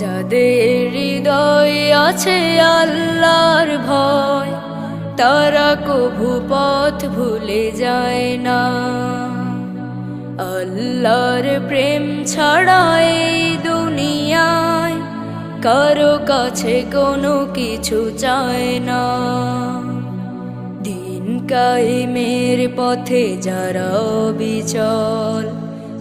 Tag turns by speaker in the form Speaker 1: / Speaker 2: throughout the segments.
Speaker 1: যাদের হৃদয় আছে আল্লাহর ভয়, তারা কভু পথ ভুলে যায় না। আল্লাহর প্রেম ছাড়া এই দুনিয়ায় কারও কাছে কোনো কিছু চায় না। দিন কায়েমের পথে যারা বিচল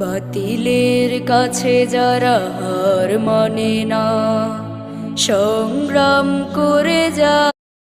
Speaker 1: বাতিলের কাছে যারা হার মানে না সংগ্রাম করে